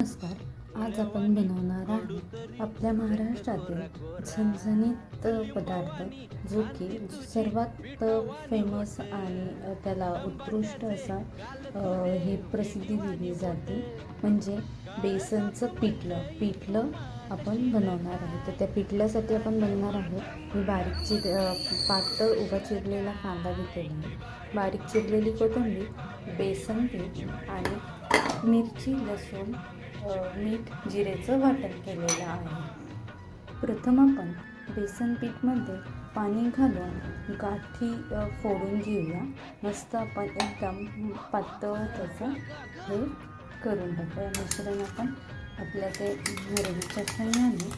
नमस्कार आज आपण बनवणार आहोत आपल्या महाराष्ट्रातील झणझणीत पदार्थ जो की सर्वात फेमस आणि त्याला उत्कृष्ट असा हे प्रसिद्धी दिली जाते. म्हणजे बेसनचं पिठलं. पिठलं आपण बनवणार आहे. तर त्या पिठल्यासाठी आपण बनवणार आहोत मी बारीक चिर पातळ उभा चिरलेला कांदा घेतलेला बारीक चिरलेली कोथिंबीर बेसन पीठ आणि मिरची लसूण मीठ जिरेचं वाटण केलेलं आहे. प्रथम आपण बेसन पीठमध्ये पाणी घालून गाठी फोडून घेऊया. मस्त आपण एकदम पातळ त्याचं हे करून टाकूया मिश्रण आपण आपल्या ते मुरडीच्या सहाय्याने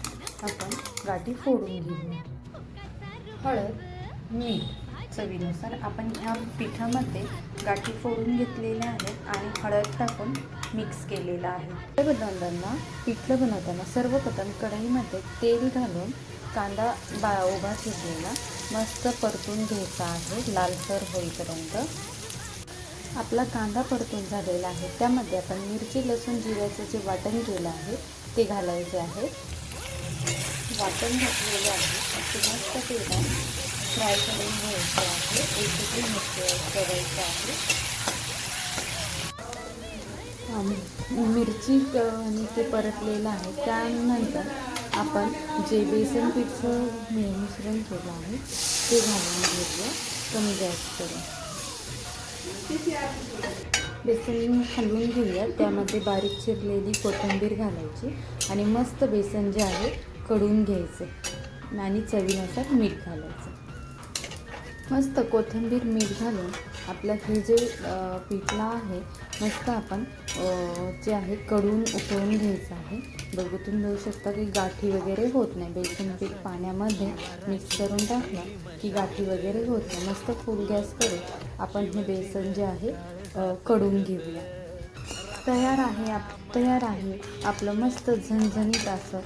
आपण गाठी फोडून घेऊया. हळद मीठ चवीनुसार आपण ह्या पिठामध्ये गाठी फोडून घेतलेल्या आहेत आणि हळद टाकून मिक्स केलेलं आहे. पिठलं बनवताना पिठलं बनवताना सर्वप्रथम कढईमध्ये तेल घालून कांदा बा उभा ठेवलेला मस्त परतून घ्यायचा आहे. लालसर होईपर्यंत. आपला कांदा परतून झालेला आहे. त्यामध्ये आपण मिरची लसूण जिऱ्याचं जे वाटण केलं आहे ते घालायचे आहे. वाटण घातलेलं आहे. ते मस्त तेलात फ्राय करून घ्यायचं आहे. एकत्र मिक्स करायचं आहे. आणि मिरची आणि ते परतलेलं आहे. त्यानंतर आपण जे बेसन पीठचं मिश्रण केलं आहे ते घालून घेऊया कमी गॅस करून. बेसन हलवून घेऊया. त्यामध्ये बारीक चिरलेली कोथिंबीर घालायची आणि मस्त बेसन जे आहे कडून घ्यायचं. आणि चवीनुसार मीठ घालायचं. मस्त कोथिंबीर मीठ घालून आपलं हे जे पिठलं आहे मस्त आपण जे आहे कडून उकळून घ्यायचं आहे. बघू तुम्ही बघू शकता की गाठी वगैरे होत नाही. बेसन पीठ पाण्यामध्ये मिक्स करून टाकलं की गाठी वगैरे होत नाही. मस्त फुल गॅस करून आपण हे बेसन जे आहे कडून घेऊया. तयार आहे आप तयार आहे. आपलं मस्त झणझणीत असं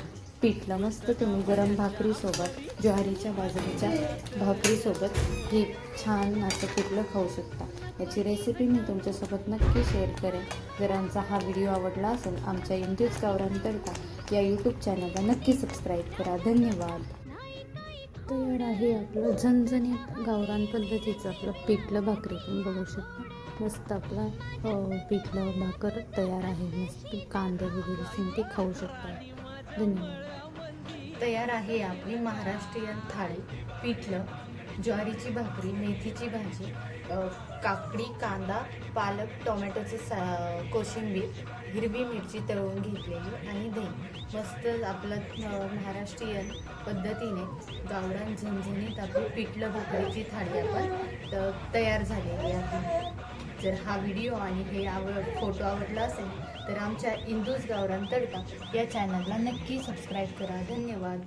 पिठलं मस्त तुम्ही गरम भाकरीसोबत ज्वारीच्या बाजरीच्या भाकरीसोबत हे छान असं पिठलं खाऊ शकता. याची रेसिपी मी तुमच्यासोबत नक्की शेअर करेन. जर आमचा हा व्हिडिओ आवडला असेल आमच्या इंदूज गावरांकरता या यूट्यूब चॅनलला नक्की सबस्क्राईब करा. धन्यवाद. तयार आहे आपलं झणझणीत गावरान पद्धतीचं आपलं पिठलं भाकरी. पण बघू शकता. मस्त आपलं पिठलं भाकर तयार आहे. मस्त कांदे वगैरे सिंग ते खाऊ शकता. धन्यवाद. तयार आहे आपली महाराष्ट्रीयन थाळी पिठलं ज्वारीची भाकरी मेथीची भाजी काकडी कांदा पालक टोमॅटोचे सा कोशिंबीर हिरवी मिरची तळून घेतलेली आणि दही. मस्त आपलं महाराष्ट्रीयन पद्धतीने गावरान झणझणीत आपली पिठलं भाकरीची थाळी आपण त- तयार झालेली आहे. जर हा व्हिडिओ आणि हे आवड फोटो आवडला असेल तर आमच्या इंदूज गावरान तडका या चॅनलला नक्की सबस्क्राईब करा. धन्यवाद.